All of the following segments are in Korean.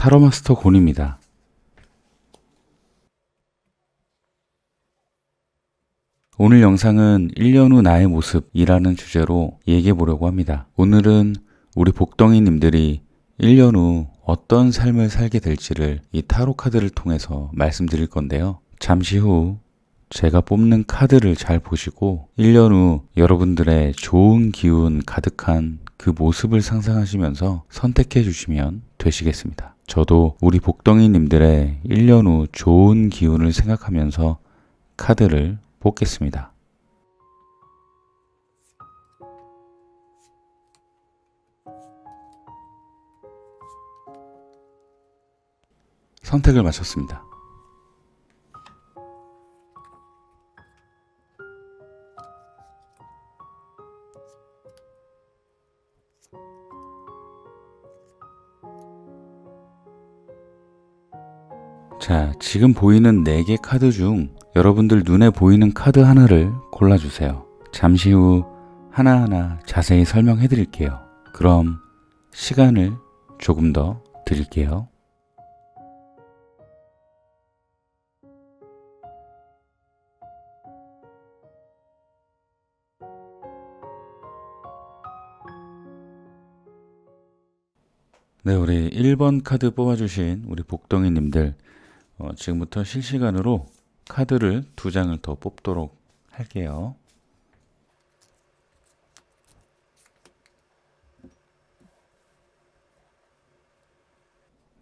타로마스터 곤입니다. 오늘 영상은 1년 후 나의 모습이라는 주제로 얘기해 보려고 합니다. 오늘은 우리 복덩이님들이 1년 후 어떤 삶을 살게 될지를 이 타로 카드를 통해서 말씀드릴 건데요. 잠시 후 제가 뽑는 카드를 잘 보시고 1년 후 여러분들의 좋은 기운 가득한 그 모습을 상상하시면서 선택해 주시면 되시겠습니다. 저도 우리 복덩이님들의 1년 후 좋은 기운을 생각하면서 카드를 뽑겠습니다. 선택을 마쳤습니다. 자, 지금 보이는 4개 카드 중 여러분들 눈에 보이는 카드 하나를 골라주세요. 잠시 후 하나하나 자세히 설명해 드릴게요. 그럼 시간을 조금 더 드릴게요. 네, 우리 1번 카드 뽑아주신 우리 복덩이님들, 어, 지금부터 실시간으로 카드를 두 장을 더 뽑도록 할게요.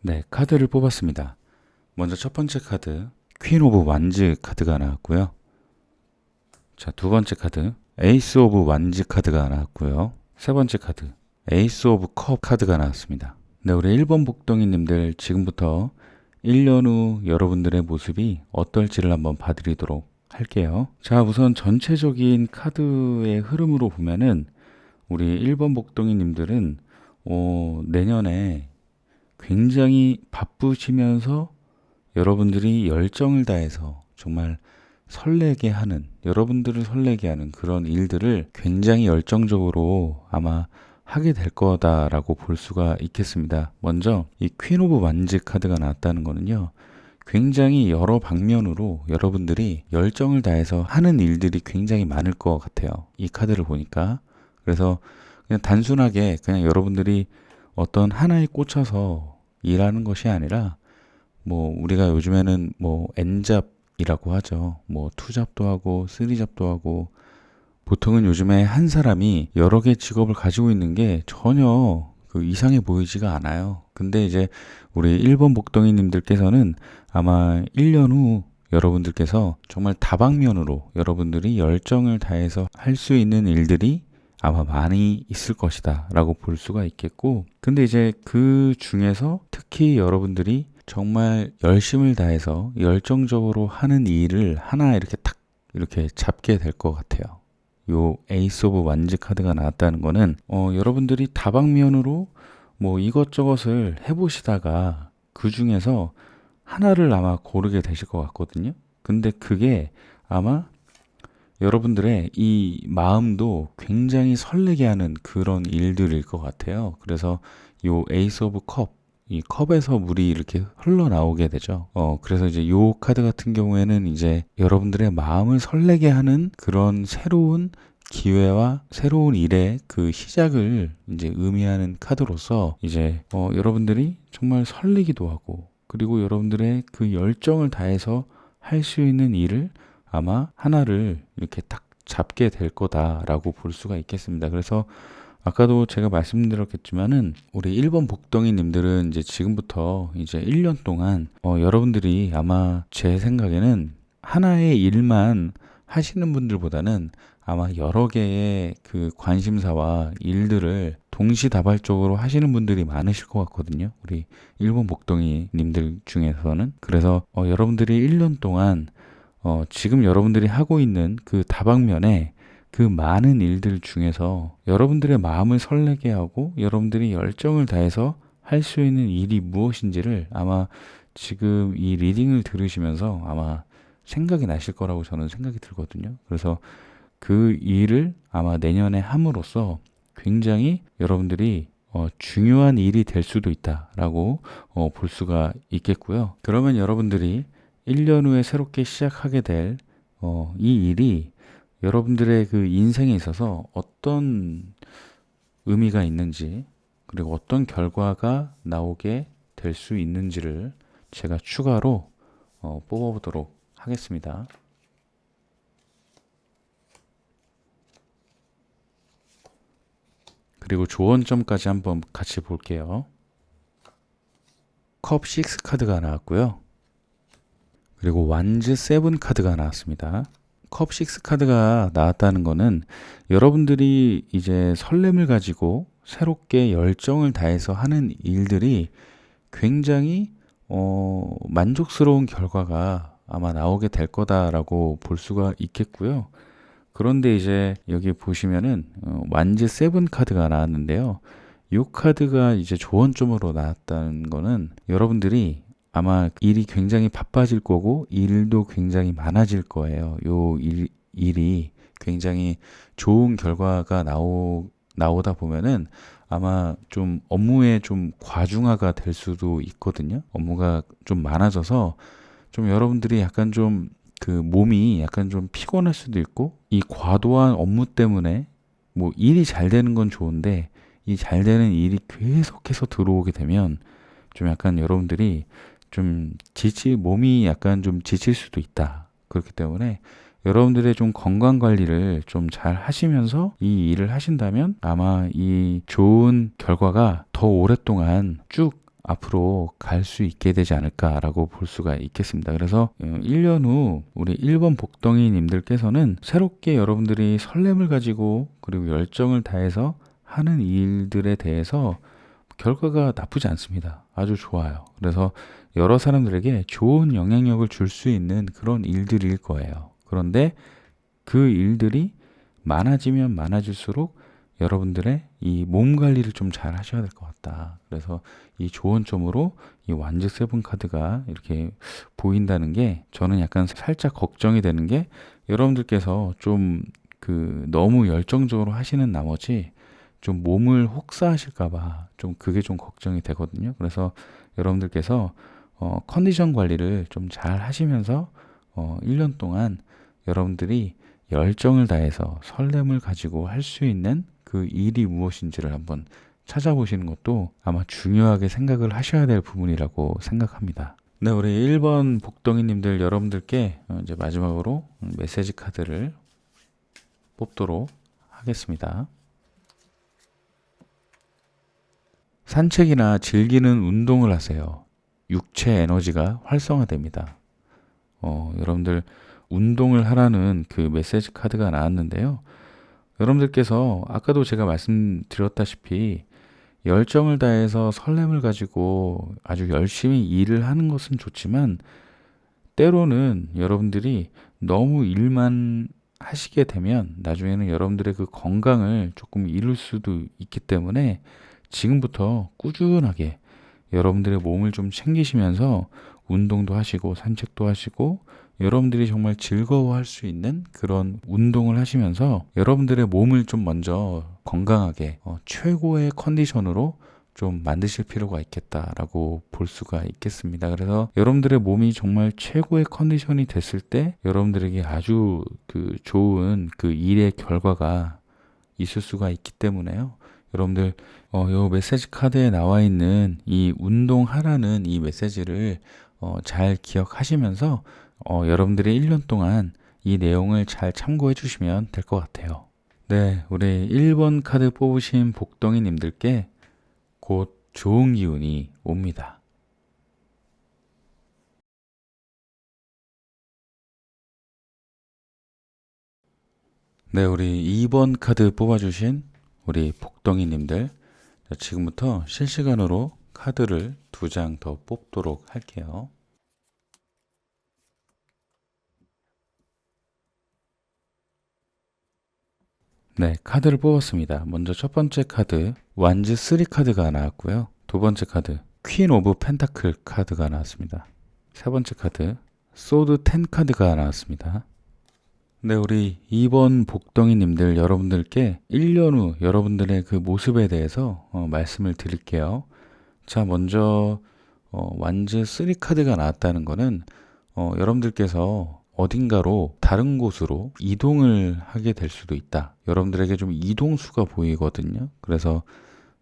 네, 카드를 뽑았습니다. 먼저 첫 번째 카드, 퀸 오브 완즈 카드가 나왔고요. 자, 두 번째 카드, 에이스 오브 완즈 카드가 나왔고요. 세 번째 카드, 에이스 오브 컵 카드가 나왔습니다. 네, 우리 1번 복덩이님들 지금부터 1년 후 여러분들의 모습이 어떨지를 한번 봐드리도록 할게요. 자, 우선 전체적인 카드의 흐름으로 보면은 우리 1번 복덩이님들은 어, 내년에 굉장히 바쁘시면서 여러분들이 열정을 다해서 정말 설레게 하는, 여러분들을 설레게 하는 그런 일들을 굉장히 열정적으로 아마 하게 될 거다라고 볼 수가 있겠습니다. 먼저 이 퀸 오브 완즈 카드가 나왔다는 거는요. 굉장히 여러 방면으로 여러분들이 열정을 다해서 하는 일들이 굉장히 많을 것 같아요. 이 카드를 보니까. 그래서 그냥 단순하게 그냥 여러분들이 어떤 하나에 꽂혀서 일하는 것이 아니라 뭐 우리가 요즘에는 뭐 N잡이라고 하죠. 뭐 투잡도 하고 쓰리잡도 하고 보통은 요즘에 한 사람이 여러 개 직업을 가지고 있는 게 전혀 그 이상해 보이지가 않아요. 근데 이제 우리 1번 복덩이님들께서는 아마 1년 후 여러분들께서 정말 다방면으로 여러분들이 열정을 다해서 할 수 있는 일들이 아마 많이 있을 것이다 라고 볼 수가 있겠고 근데 이제 그 중에서 특히 여러분들이 정말 열심을 다해서 열정적으로 하는 일을 하나 이렇게 탁 이렇게 잡게 될 것 같아요. 요 에이스 오브 완즈 카드가 나왔다는 거는 어, 여러분들이 다방면으로 뭐 이것저것을 해보시다가 그 중에서 하나를 아마 고르게 되실 것 같거든요. 근데 그게 아마 여러분들의 이 마음도 굉장히 설레게 하는 그런 일들일 것 같아요. 그래서 요 에이스 오브 컵, 이 컵에서 물이 이렇게 흘러나오게 되죠. 어, 그래서 이제 요 카드 같은 경우에는 이제 여러분들의 마음을 설레게 하는 그런 새로운 기회와 새로운 일의 그 시작을 이제 의미하는 카드로서 이제 어, 여러분들이 정말 설레기도 하고 그리고 여러분들의 그 열정을 다해서 할 수 있는 일을 아마 하나를 이렇게 딱 잡게 될 거다라고 볼 수가 있겠습니다. 그래서 아까도 제가 말씀드렸겠지만은 우리 1번 복덩이님들은 이제 지금부터 이제 1년 동안 어, 여러분들이 아마 제 생각에는 하나의 일만 하시는 분들보다는 아마 여러 개의 그 관심사와 일들을 동시다발적으로 하시는 분들이 많으실 것 같거든요. 우리 일본 복덩이님들 중에서는. 그래서 어, 여러분들이 1년 동안 어, 지금 여러분들이 하고 있는 그 다방면에 그 많은 일들 중에서 여러분들의 마음을 설레게 하고 여러분들이 열정을 다해서 할 수 있는 일이 무엇인지를 아마 지금 이 리딩을 들으시면서 아마 생각이 나실 거라고 저는 생각이 들거든요. 그래서 그 일을 아마 내년에 함으로써 굉장히 여러분들이 어, 중요한 일이 될 수도 있다라고 어, 볼 수가 있겠고요. 그러면 여러분들이 1년 후에 새롭게 시작하게 될 어, 이 일이 여러분들의 그 인생에 있어서 어떤 의미가 있는지 그리고 어떤 결과가 나오게 될 수 있는지를 제가 추가로 어, 뽑아보도록 하겠습니다. 그리고 조언점까지 한번 같이 볼게요. 컵 6 카드가 나왔고요. 그리고 완즈 7 카드가 나왔습니다. 컵6 카드가 나왔다는 거는 여러분들이 이제 설렘을 가지고 새롭게 열정을 다해서 하는 일들이 굉장히 어, 만족스러운 결과가 아마 나오게 될 거다라고 볼 수가 있겠고요. 그런데 이제 여기 보시면은 어, 완즈 세븐 카드가 나왔는데요. 이 카드가 이제 조언점으로 나왔다는 거는 여러분들이 아마 일이 굉장히 바빠질 거고 일도 굉장히 많아질 거예요. 요 일, 일이 굉장히 좋은 결과가 나오, 나오다 보면은 아마 좀 업무에 좀 과중화가 될 수도 있거든요. 업무가 좀 많아져서 좀 여러분들이 약간 좀 그 몸이 약간 좀 피곤할 수도 있고 이 과도한 업무 때문에 뭐 일이 잘 되는 건 좋은데 이 잘 되는 일이 계속해서 들어오게 되면 좀 약간 여러분들이 좀 지치 몸이 약간 좀 지칠 수도 있다. 그렇기 때문에 여러분들의 좀 건강 관리를 좀 잘 하시면서 이 일을 하신다면 아마 이 좋은 결과가 더 오랫동안 쭉 앞으로 갈 수 있게 되지 않을까라고 볼 수가 있겠습니다. 그래서 1년 후 우리 1번 복덩이 님들께서는 새롭게 여러분들이 설렘을 가지고 그리고 열정을 다해서 하는 일들에 대해서 결과가 나쁘지 않습니다. 아주 좋아요. 그래서 여러 사람들에게 좋은 영향력을 줄 수 있는 그런 일들일 거예요. 그런데 그 일들이 많아지면 많아질수록 여러분들의 이 몸 관리를 좀 잘 하셔야 될 것 같다. 그래서 이 조언점으로 이 완즈 세븐 카드가 이렇게 보인다는 게 저는 약간 살짝 걱정이 되는 게 여러분들께서 좀 그 너무 열정적으로 하시는 나머지 좀 몸을 혹사하실까봐 좀 그게 좀 걱정이 되거든요. 그래서 여러분들께서 어, 컨디션 관리를 좀 잘 하시면서 어, 1년 동안 여러분들이 열정을 다해서 설렘을 가지고 할 수 있는 그 일이 무엇인지를 한번 찾아보시는 것도 아마 중요하게 생각을 하셔야 될 부분이라고 생각합니다. 네, 우리 1번 복덩이님들 여러분들께 어, 이제 마지막으로 메시지 카드를 뽑도록 하겠습니다. 산책이나 즐기는 운동을 하세요. 육체 에너지가 활성화됩니다. 어, 여러분들 운동을 하라는 그 메시지 카드가 나왔는데요. 여러분들께서 아까도 제가 말씀드렸다시피 열정을 다해서 설렘을 가지고 아주 열심히 일을 하는 것은 좋지만 때로는 여러분들이 너무 일만 하시게 되면 나중에는 여러분들의 그 건강을 조금 잃을 수도 있기 때문에 지금부터 꾸준하게 여러분들의 몸을 좀 챙기시면서 운동도 하시고 산책도 하시고 여러분들이 정말 즐거워할 수 있는 그런 운동을 하시면서 여러분들의 몸을 좀 먼저 건강하게 어, 최고의 컨디션으로 좀 만드실 필요가 있겠다라고 볼 수가 있겠습니다. 그래서 여러분들의 몸이 정말 최고의 컨디션이 됐을 때 여러분들에게 아주 그 좋은 그 일의 결과가 있을 수가 있기 때문에요. 여러분들 어, 요 메시지 카드에 나와 있는 이 운동하라는 이 메시지를 어, 잘 기억하시면서 어, 여러분들이 1년 동안 이 내용을 잘 참고해 주시면 될 것 같아요. 네, 우리 1번 카드 뽑으신 복덩이 님들께 곧 좋은 기운이 옵니다. 네, 우리 2번 카드 뽑아주신 우리 복덩이 님들 지금부터 실시간으로 카드를 두 장 더 뽑도록 할게요. 네, 카드를 뽑았습니다. 먼저 첫 번째 카드 완즈 3 카드가 나왔고요. 두 번째 카드 퀸 오브 펜타클 카드가 나왔습니다. 세 번째 카드 소드 10 카드가 나왔습니다. 네, 우리 2번 복덩이님들 여러분들께 1년 후 여러분들의 그 모습에 대해서 어, 말씀을 드릴게요. 자, 먼저 어, 완즈 3 카드가 나왔다는 거는 어, 여러분들께서 어딘가로 다른 곳으로 이동을 하게 될 수도 있다. 여러분들에게 좀 이동수가 보이거든요. 그래서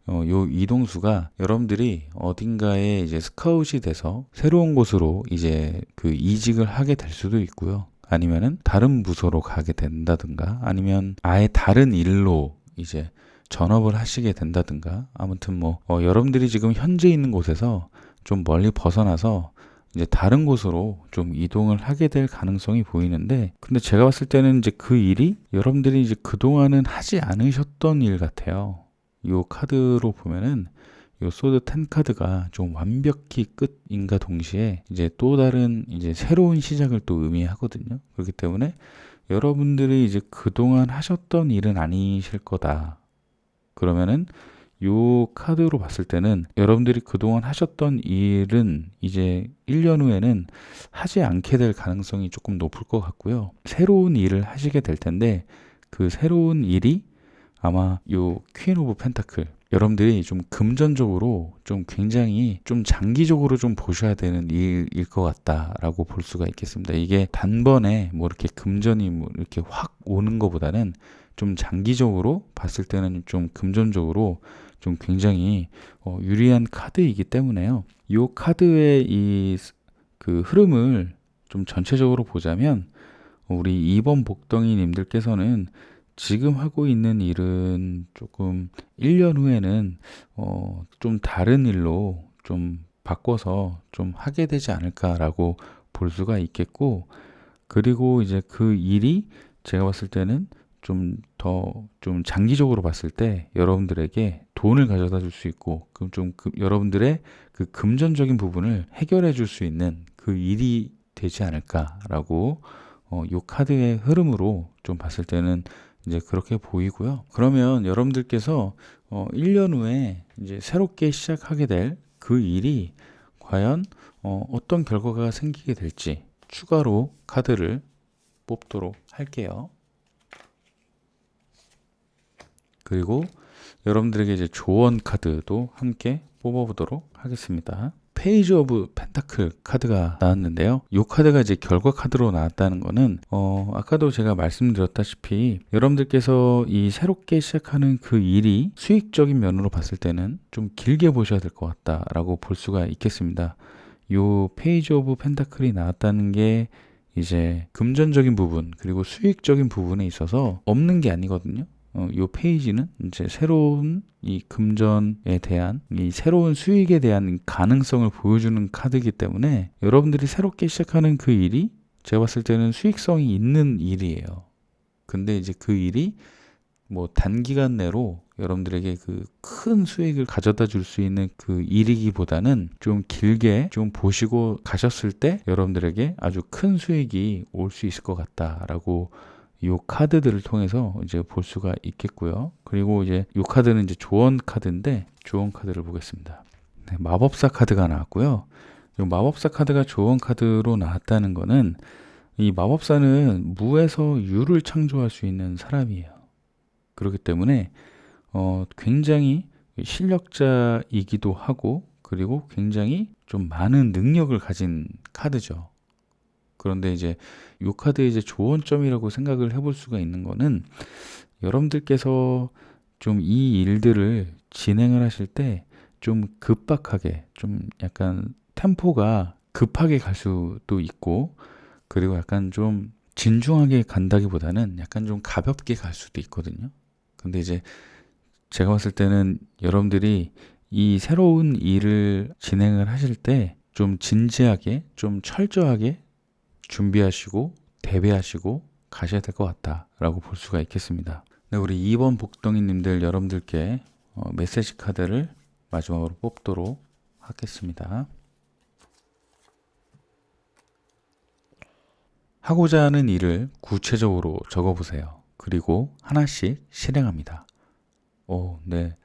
어, 요 이동수가 여러분들이 어딘가에 이제 스카웃이 돼서 새로운 곳으로 이제 그 이직을 하게 될 수도 있고요. 아니면은 다른 부서로 가게 된다든가 아니면 아예 다른 일로 이제 전업을 하시게 된다든가 아무튼 뭐 어, 여러분들이 지금 현재 있는 곳에서 좀 멀리 벗어나서 이제 다른 곳으로 좀 이동을 하게 될 가능성이 보이는데 근데 제가 봤을 때는 이제 그 일이 여러분들이 이제 그동안은 하지 않으셨던 일 같아요. 요 카드로 보면은 요 소드 10 카드가 좀 완벽히 끝인가 동시에 이제 또 다른 이제 새로운 시작을 또 의미하거든요. 그렇기 때문에 여러분들이 이제 그동안 하셨던 일은 아니실 거다. 그러면은 요 카드로 봤을 때는 여러분들이 그동안 하셨던 일은 이제 1년 후에는 하지 않게 될 가능성이 조금 높을 것 같고요. 새로운 일을 하시게 될 텐데 그 새로운 일이 아마 요 퀸 오브 펜타클 여러분들이 좀 금전적으로 좀 굉장히 좀 장기적으로 좀 보셔야 되는 일일 것 같다라고 볼 수가 있겠습니다. 이게 단번에 뭐 이렇게 금전이 뭐 이렇게 확 오는 것보다는 좀 장기적으로 봤을 때는 좀 금전적으로 좀 굉장히 어, 유리한 카드이기 때문에요. 이 카드의 이 그 흐름을 좀 전체적으로 보자면 우리 2번 복덩이님들께서는 지금 하고 있는 일은 조금 1년 후에는 어, 좀 다른 일로 좀 바꿔서 좀 하게 되지 않을까라고 볼 수가 있겠고 그리고 이제 그 일이 제가 봤을 때는 좀더좀 장기적으로 봤을 때 여러분들에게 돈을 가져다 줄 수 있고 그럼 좀 그, 여러분들의 그 금전적인 부분을 해결해 줄 수 있는 그 일이 되지 않을까라고 어, 요 카드의 흐름으로 좀 봤을 때는 이제 그렇게 보이고요. 그러면 여러분들께서 어, 1년 후에 이제 새롭게 시작하게 될 그 일이 과연 어, 어떤 결과가 생기게 될지 추가로 카드를 뽑도록 할게요. 그리고 여러분들에게 이제 조언 카드도 함께 뽑아보도록 하겠습니다. 페이지 오브 펜타클 카드가 나왔는데요. 이 카드가 이제 결과 카드로 나왔다는 거는 어, 아까도 제가 말씀드렸다시피 여러분들께서 이 새롭게 시작하는 그 일이 수익적인 면으로 봤을 때는 좀 길게 보셔야 될 것 같다라고 볼 수가 있겠습니다. 이 페이지 오브 펜타클이 나왔다는 게 이제 금전적인 부분 그리고 수익적인 부분에 있어서 없는 게 아니거든요. 어, 이 페이지는 이제 새로운 이 금전에 대한 이 새로운 수익에 대한 가능성을 보여주는 카드이기 때문에 여러분들이 새롭게 시작하는 그 일이 제가 봤을 때는 수익성이 있는 일이에요. 근데 이제 그 일이 뭐 단기간 내로 여러분들에게 그 큰 수익을 가져다 줄 수 있는 그 일이기보다는 좀 길게 좀 보시고 가셨을 때 여러분들에게 아주 큰 수익이 올 수 있을 것 같다라고 이 카드들을 통해서 이제 볼 수가 있겠고요. 그리고 이제 이 카드는 이제 조언 카드인데 조언 카드를 보겠습니다. 네, 마법사 카드가 나왔고요. 이 마법사 카드가 조언 카드로 나왔다는 거는 이 마법사는 무에서 유를 창조할 수 있는 사람이에요. 그렇기 때문에 어, 굉장히 실력자이기도 하고 그리고 굉장히 좀 많은 능력을 가진 카드죠. 그런데 이제 요 카드의 이제 조언점이라고 생각을 해볼 수가 있는 거는 여러분들께서 좀 이 일들을 진행을 하실 때 좀 급박하게 좀 약간 템포가 급하게 갈 수도 있고 그리고 약간 좀 진중하게 간다기보다는 약간 좀 가볍게 갈 수도 있거든요. 근데 이제 제가 봤을 때는 여러분들이 이 새로운 일을 진행을 하실 때 좀 진지하게, 좀 철저하게 준비하시고 대비하시고 가셔야 될 것 같다라고 볼 수가 있겠습니다. 네, 우리 2번 복덩이님들 여러분들께 어, 메시지 카드를 마지막으로 뽑도록 하겠습니다. 하고자 하는 일을 구체적으로 적어보세요. 그리고 하나씩 실행합니다. 오, 네.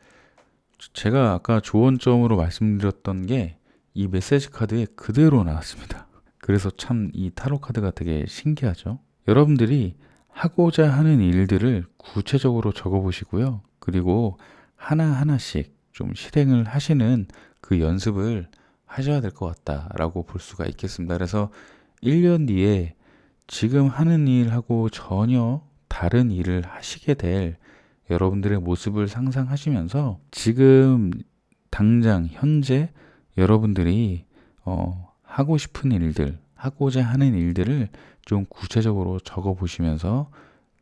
제가 아까 조언점으로 말씀드렸던 게 이 메시지 카드에 그대로 나왔습니다. 그래서 참 이 타로 카드가 되게 신기하죠. 여러분들이 하고자 하는 일들을 구체적으로 적어 보시고요. 그리고 하나하나씩 좀 실행을 하시는 그 연습을 하셔야 될 것 같다라고 볼 수가 있겠습니다. 그래서 1년 뒤에 지금 하는 일하고 전혀 다른 일을 하시게 될 여러분들의 모습을 상상하시면서 지금 당장 현재 여러분들이 어, 하고 싶은 일들, 하고자 하는 일들을 좀 구체적으로 적어 보시면서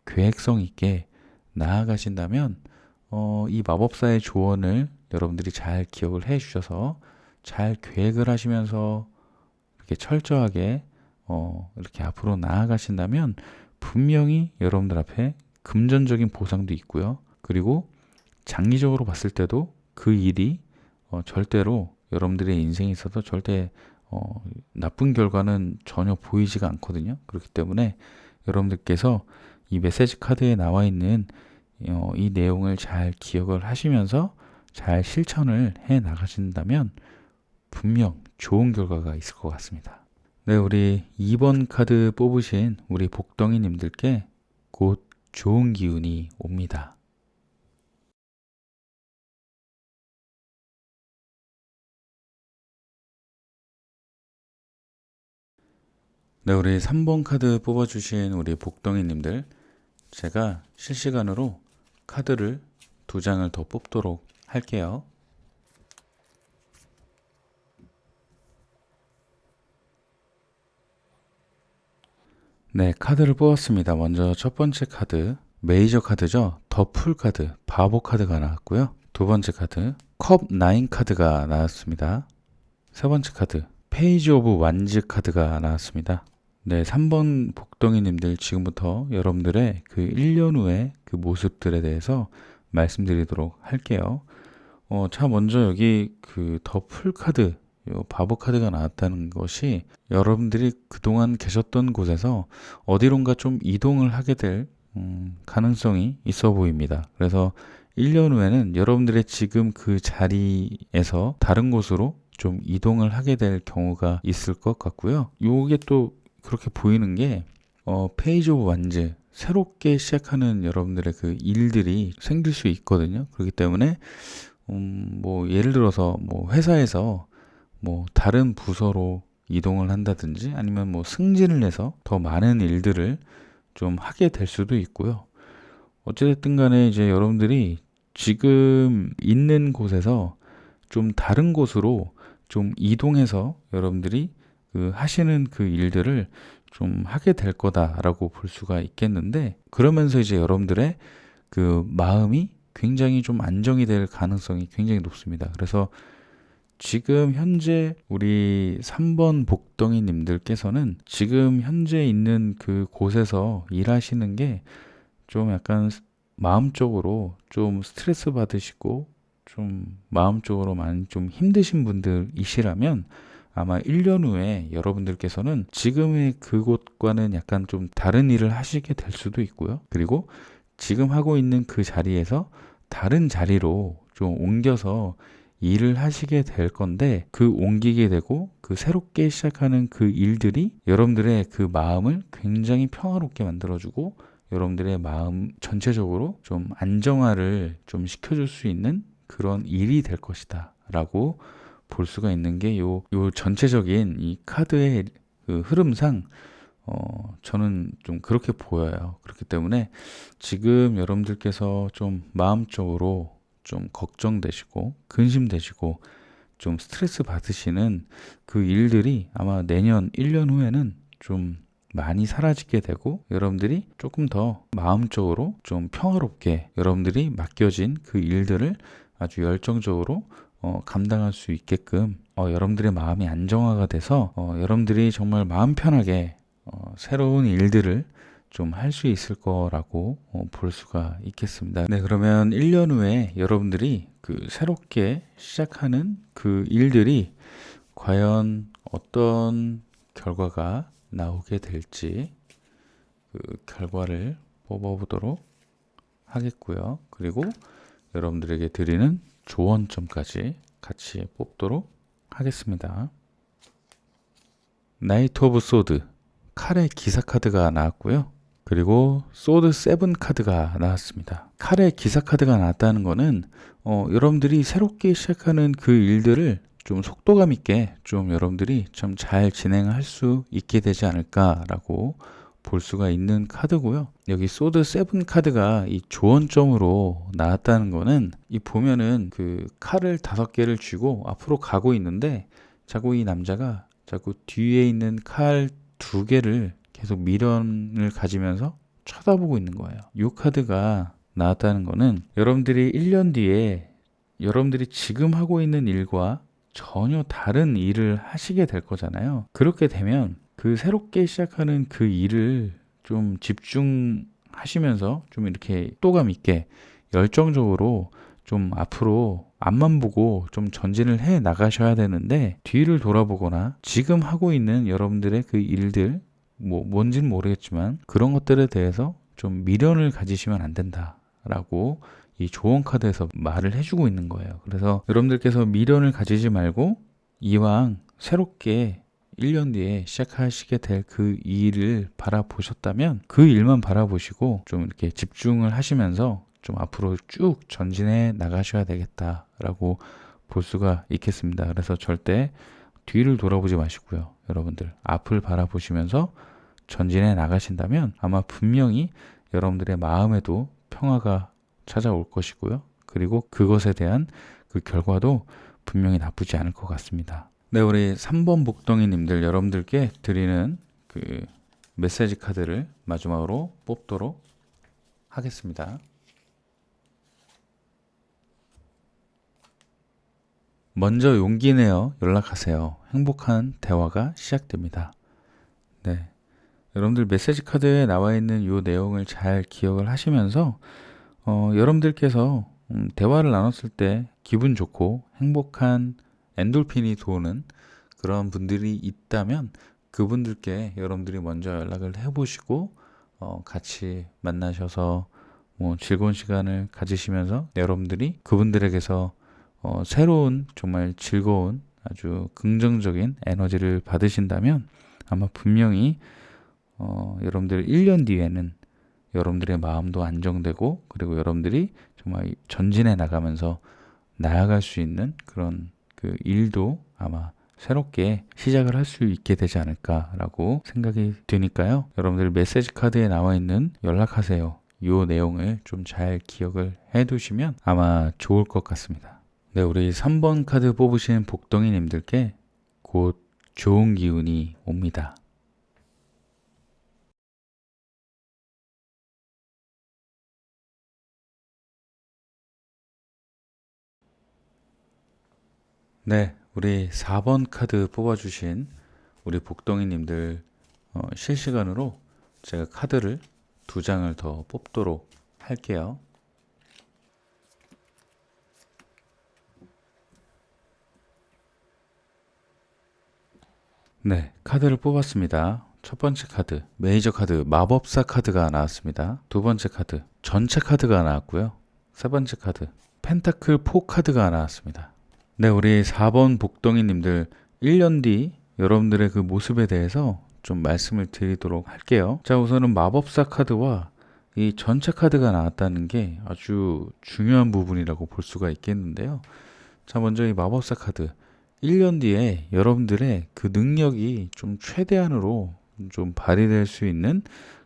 계획성 있게 나아가신다면 어, 이 마법사의 조언을 여러분들이 잘 기억을 해 주셔서 잘 계획을 하시면서 이렇게 철저하게 어, 이렇게 앞으로 나아가신다면 분명히 여러분들 앞에 금전적인 보상도 있고요. 그리고 장기적으로 봤을 때도 그 일이 어, 절대로 여러분들의 인생에 있어서 절대 어, 나쁜 결과는 전혀 보이지가 않거든요. 그렇기 때문에 여러분들께서 이 메시지 카드에 나와 있는 어, 이 내용을 잘 기억을 하시면서 잘 실천을 해 나가신다면 분명 좋은 결과가 있을 것 같습니다. 네, 우리 2번 카드 뽑으신 우리 복덩이님들께 곧 좋은 기운이 옵니다. 네, 우리 3번 카드 뽑아주신 우리 복덩이님들, 제가 실시간으로 카드를 두 장을 더 뽑도록 할게요. 네, 카드를 뽑았습니다. 먼저 첫 번째 카드, 메이저 카드죠. 더풀 카드, 바보 카드가 나왔고요. 두 번째 카드, 컵 나인 카드가 나왔습니다. 세 번째 카드, 페이지 오브 완즈 카드가 나왔습니다. 네, 3번 복덩이님들 지금부터 여러분들의 그 1년 후의 그 모습들에 대해서 말씀드리도록 할게요. 어, 자, 먼저 여기 그 더 풀 카드, 요 바보 카드가 나왔다는 것이 여러분들이 그동안 계셨던 곳에서 어디론가 좀 이동을 하게 될 음, 가능성이 있어 보입니다. 그래서 1년 후에는 여러분들의 지금 그 자리에서 다른 곳으로 좀 이동을 하게 될 경우가 있을 것 같고요. 요게 또 그렇게 보이는 게 어, 페이지 오브 완즈 새롭게 시작하는 여러분들의 그 일들이 생길 수 있거든요. 그렇기 때문에 음, 뭐 예를 들어서 뭐 회사에서 뭐 다른 부서로 이동을 한다든지 아니면 뭐 승진을 해서 더 많은 일들을 좀 하게 될 수도 있고요. 어찌됐든 간에 이제 여러분들이 지금 있는 곳에서 좀 다른 곳으로 좀 이동해서 여러분들이 그 하시는 그 일들을 좀 하게 될 거다라고 볼 수가 있겠는데 그러면서 이제 여러분들의 그 마음이 굉장히 좀 안정이 될 가능성이 굉장히 높습니다. 그래서 지금 현재 우리 3번 복덩이 님들께서는 지금 현재 있는 그 곳에서 일하시는 게 좀 약간 마음적으로 좀 스트레스 받으시고 좀 마음적으로 많이 좀 힘드신 분들이시라면 아마 1년 후에 여러분들께서는 지금의 그곳과는 약간 좀 다른 일을 하시게 될 수도 있고요. 그리고 지금 하고 있는 그 자리에서 다른 자리로 좀 옮겨서 일을 하시게 될 건데 그 옮기게 되고 그 새롭게 시작하는 그 일들이 여러분들의 그 마음을 굉장히 평화롭게 만들어주고 여러분들의 마음 전체적으로 좀 안정화를 좀 시켜줄 수 있는 그런 일이 될 것이다 라고 볼 수가 있는 게 요 요 전체적인 이 카드의 그 흐름상 어, 저는 좀 그렇게 보여요. 그렇기 때문에 지금 여러분들께서 좀 마음적으로 좀 걱정되시고 근심되시고 좀 스트레스 받으시는 그 일들이 아마 내년 1년 후에는 좀 많이 사라지게 되고 여러분들이 조금 더 마음적으로 좀 평화롭게 여러분들이 맡겨진 그 일들을 아주 열정적으로 어, 감당할 수 있게끔 어, 여러분들의 마음이 안정화가 돼서 어, 여러분들이 정말 마음 편하게 어, 새로운 일들을 좀 할 수 있을 거라고 어, 볼 수가 있겠습니다. 네, 그러면 1년 후에 여러분들이 그 새롭게 시작하는 그 일들이 과연 어떤 결과가 나오게 될지 그 결과를 뽑아보도록 하겠고요. 그리고 여러분들에게 드리는 조언점까지 같이 뽑도록 하겠습니다. 나이트 오브 소드 칼의 기사 카드가 나왔고요. 그리고 소드 세븐 카드가 나왔습니다. 칼의 기사 카드가 나왔다는 거는 어, 여러분들이 새롭게 시작하는 그 일들을 좀 속도감 있게 좀 여러분들이 좀 잘 진행할 수 있게 되지 않을까라고 볼 수가 있는 카드고요. 여기 소드 세븐 카드가 이 조언점으로 나왔다는 거는 이 보면은 그 칼을 다섯 개를 쥐고 앞으로 가고 있는데 자꾸 이 남자가 자꾸 뒤에 있는 칼 두 개를 계속 미련을 가지면서 쳐다보고 있는 거예요. 이 카드가 나왔다는 거는 여러분들이 1년 뒤에 여러분들이 지금 하고 있는 일과 전혀 다른 일을 하시게 될 거잖아요. 그렇게 되면 그 새롭게 시작하는 그 일을 좀 집중하시면서 좀 이렇게 또감 있게 열정적으로 좀 앞으로 앞만 보고 좀 전진을 해 나가셔야 되는데 뒤를 돌아보거나 지금 하고 있는 여러분들의 그 일들 뭐 뭔지는 모르겠지만 그런 것들에 대해서 좀 미련을 가지시면 안 된다라고 이 조언 카드에서 말을 해주고 있는 거예요. 그래서 여러분들께서 미련을 가지지 말고 이왕 새롭게 1년 뒤에 시작하시게 될 그 일을 바라보셨다면 그 일만 바라보시고 좀 이렇게 집중을 하시면서 좀 앞으로 쭉 전진해 나가셔야 되겠다라고 볼 수가 있겠습니다. 그래서 절대 뒤를 돌아보지 마시고요. 여러분들 앞을 바라보시면서 전진해 나가신다면 아마 분명히 여러분들의 마음에도 평화가 찾아올 것이고요. 그리고 그것에 대한 그 결과도 분명히 나쁘지 않을 것 같습니다. 네, 우리 3번 복덩이님들 여러분들께 드리는 그 메시지 카드를 마지막으로 뽑도록 하겠습니다. 먼저 용기 내어 연락하세요. 행복한 대화가 시작됩니다. 네. 여러분들 메시지 카드에 나와 있는 이 내용을 잘 기억을 하시면서 어, 여러분들께서 음, 대화를 나눴을 때 기분 좋고 행복한 엔돌핀이 도는 그런 분들이 있다면 그분들께 여러분들이 먼저 연락을 해보시고 어, 같이 만나셔서 뭐 즐거운 시간을 가지시면서 여러분들이 그분들에게서 어, 새로운 정말 즐거운 아주 긍정적인 에너지를 받으신다면 아마 분명히 어, 여러분들 1년 뒤에는 여러분들의 마음도 안정되고 그리고 여러분들이 정말 전진해 나가면서 나아갈 수 있는 그런 그 일도 아마 새롭게 시작을 할 수 있게 되지 않을까라고 생각이 드니까요. 여러분들 메시지 카드에 나와 있는 연락하세요. 이 내용을 좀 잘 기억을 해 두시면 아마 좋을 것 같습니다. 네, 우리 3번 카드 뽑으신 복덩이님들께 곧 좋은 기운이 옵니다. 네, 우리 4번 카드 뽑아주신 우리 복덩이님들 어, 실시간으로 제가 카드를 두 장을 더 뽑도록 할게요. 네, 카드를 뽑았습니다. 첫 번째 카드, 메이저 카드, 마법사 카드가 나왔습니다. 두 번째 카드, 전체 카드가 나왔고요. 세 번째 카드, 펜타클 4 카드가 나왔습니다. 네, 우리 4번 복덩이님들 1년 뒤 여러분들의 그 모습에 대해서 좀 말씀을 드리도록 할게요. 자, 우선은 마법사 카드와 이 전체 카드가 나왔다는 게 아주 중요한 부분이라고 볼 수가 있겠는데요. 자, 먼저 이 마법사 카드. 1년 뒤에 여러분들의 그 능력이 좀 최대한으로 좀 발휘될 수 있는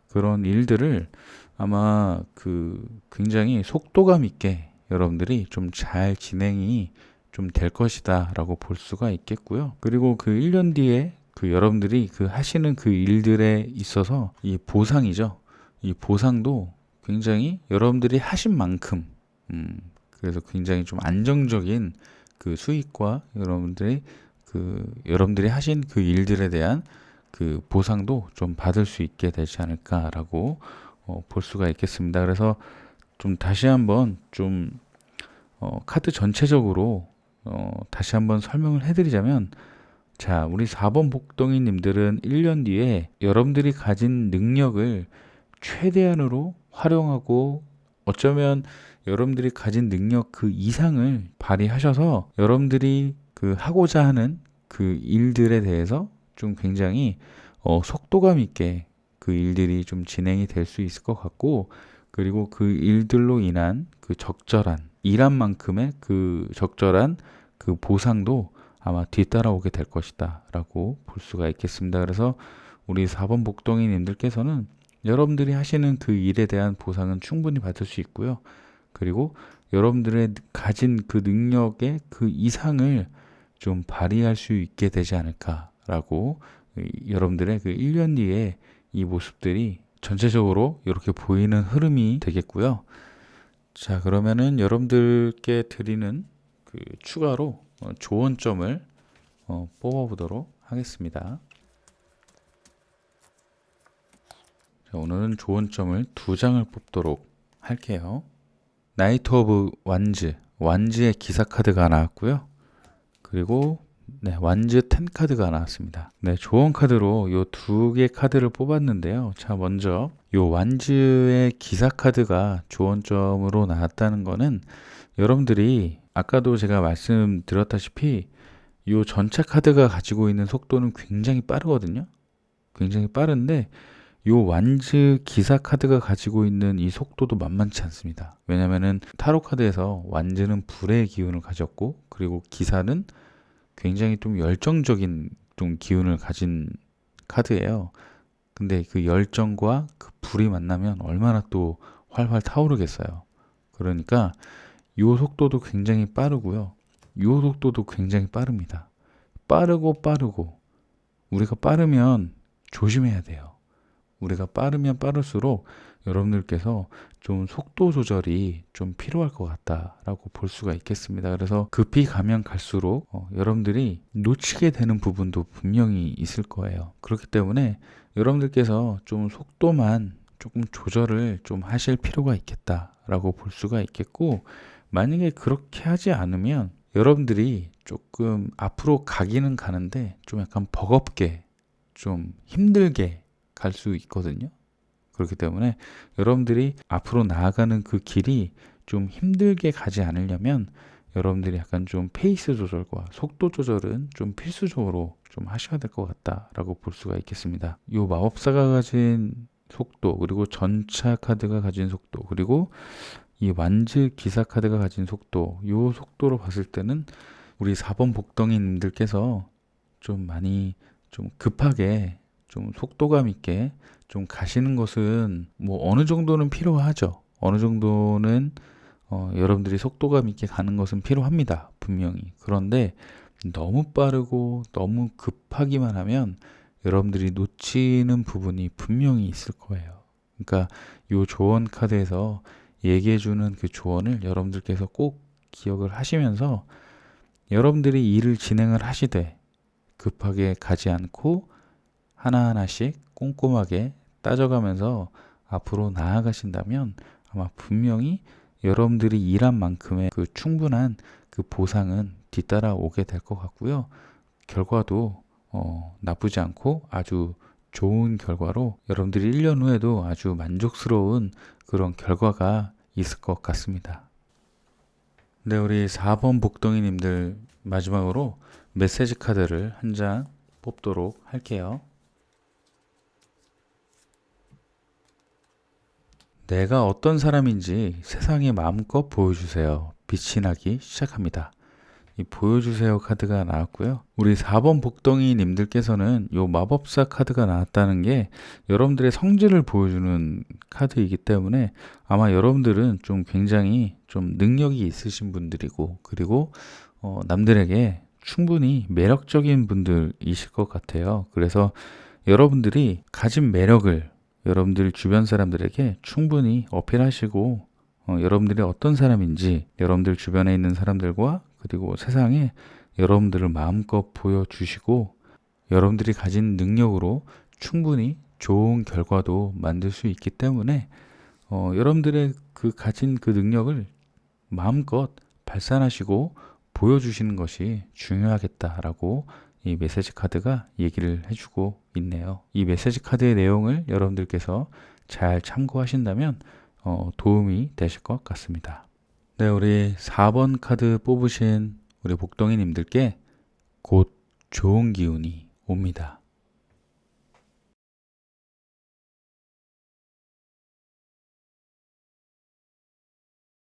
그런 일들을 아마 그 굉장히 속도감 있게 여러분들이 좀 잘 진행이 좀 될 것이다 라고 볼 수가 있겠고요. 그리고 그 1년 뒤에 그 여러분들이 그 하시는 그 일들에 있어서 이 보상이죠. 이 보상도 굉장히 여러분들이 하신 만큼, 음, 그래서 굉장히 좀 안정적인 그 수익과 여러분들이 그 여러분들이 하신 그 일들에 대한 그 보상도 좀 받을 수 있게 되지 않을까라고 어, 볼 수가 있겠습니다. 그래서 좀 다시 한번 좀 어, 카드 전체적으로 어, 다시 한번 설명을 해드리자면 자, 우리 4번 복덩이 님들은 1년 뒤에 여러분들이 가진 능력을 최대한으로 활용하고 어쩌면 여러분들이 가진 능력 그 이상을 발휘하셔서 여러분들이 그 하고자 하는 그 일들에 대해서 좀 굉장히 어, 속도감 있게 그 일들이 좀 진행이 될 수 있을 것 같고 그리고 그 일들로 인한 그 적절한 일한 만큼의 그 적절한 그 보상도 아마 뒤따라오게 될 것이다 라고 볼 수가 있겠습니다. 그래서 우리 4번 복덩이님들께서는 여러분들이 하시는 그 일에 대한 보상은 충분히 받을 수 있고요. 그리고 여러분들의 가진 그 능력의 그 이상을 좀 발휘할 수 있게 되지 않을까라고 여러분들의 그 1년 뒤에 이 모습들이 전체적으로 이렇게 보이는 흐름이 되겠고요. 자, 그러면은 여러분들께 드리는 그 추가로 어, 조언점을 어, 뽑아보도록 하겠습니다. 자, 오늘은 조언점을 두 장을 뽑도록 할게요. 나이트 오브 완즈, 완즈의 기사 카드가 나왔고요. 그리고 네, 완즈 10 카드가 나왔습니다. 네, 조언 카드로 요 두 개 카드를 뽑았는데요. 자, 먼저 요 완즈의 기사 카드가 조언점으로 나왔다는 거는 여러분들이 아까도 제가 말씀드렸다시피 요 전체 카드가 가지고 있는 속도는 굉장히 빠르거든요. 굉장히 빠른데 요 완즈 기사 카드가 가지고 있는 이 속도도 만만치 않습니다. 왜냐면은 타로 카드에서 완즈는 불의 기운을 가졌고 그리고 기사는 굉장히 좀 열정적인 좀 기운을 가진 카드예요. 근데 그 열정과 그 불이 만나면 얼마나 또 활활 타오르겠어요. 그러니까 요 속도도 굉장히 빠르고요. 요 속도도 굉장히 빠릅니다. 빠르고 빠르고 우리가 빠르면 조심해야 돼요. 우리가 빠르면 빠를수록 여러분들께서 좀 속도 조절이 좀 필요할 것 같다라고 볼 수가 있겠습니다. 그래서 급히 가면 갈수록 어, 여러분들이 놓치게 되는 부분도 분명히 있을 거예요. 그렇기 때문에 여러분들께서 좀 속도만 조금 조절을 좀 하실 필요가 있겠다라고 볼 수가 있겠고 만약에 그렇게 하지 않으면 여러분들이 조금 앞으로 가기는 가는데 좀 약간 버겁게 좀 힘들게 갈 수 있거든요. 그렇기 때문에 여러분들이 앞으로 나아가는 그 길이 좀 힘들게 가지 않으려면 여러분들이 약간 좀 페이스 조절과 속도 조절은 좀 필수적으로 좀 하셔야 될 것 같다라고 볼 수가 있겠습니다. 이 마법사가 가진 속도 그리고 전차 카드가 가진 속도 그리고 이 완즈 기사 카드가 가진 속도 이 속도로 봤을 때는 우리 4번 복덩이님들께서 좀 많이 좀 급하게 좀 속도감 있게 좀 가시는 것은 뭐 어느 정도는 필요하죠. 어느 정도는 어, 여러분들이 속도감 있게 가는 것은 필요합니다. 분명히. 그런데 너무 빠르고 너무 급하기만 하면 여러분들이 놓치는 부분이 분명히 있을 거예요. 그러니까 요 조언 카드에서 얘기해 주는 그 조언을 여러분들께서 꼭 기억을 하시면서 여러분들이 일을 진행을 하시되 급하게 가지 않고 하나하나씩 꼼꼼하게 따져가면서 앞으로 나아가신다면 아마 분명히 여러분들이 일한 만큼의 그 충분한 그 보상은 뒤따라 오게 될 것 같고요. 결과도 어, 나쁘지 않고 아주 좋은 결과로 여러분들이 1년 후에도 아주 만족스러운 그런 결과가 있을 것 같습니다. 네, 우리 4번 복덩이님들 마지막으로 메시지 카드를 한 장 뽑도록 할게요. 내가 어떤 사람인지 세상에 마음껏 보여주세요. 빛이 나기 시작합니다. 이 보여주세요 카드가 나왔고요. 우리 4번 복덩이 님들께서는 요 마법사 카드가 나왔다는 게 여러분들의 성질을 보여주는 카드이기 때문에 아마 여러분들은 좀 굉장히 좀 능력이 있으신 분들이고 그리고 어, 남들에게 충분히 매력적인 분들이실 것 같아요. 그래서 여러분들이 가진 매력을 여러분들 주변 사람들에게 충분히 어필하시고 어, 여러분들이 어떤 사람인지 여러분들 주변에 있는 사람들과 그리고 세상에 여러분들을 마음껏 보여주시고 여러분들이 가진 능력으로 충분히 좋은 결과도 만들 수 있기 때문에 어, 여러분들의 그 가진 그 능력을 마음껏 발산하시고 보여주시는 것이 중요하겠다라고 이 메시지 카드가 얘기를 해주고 있네요. 이 메시지 카드의 내용을 여러분들께서 잘 참고하신다면 어, 도움이 되실 것 같습니다. 네, 우리 4번 카드 뽑으신 우리 복덩이님들께 곧 좋은 기운이 옵니다.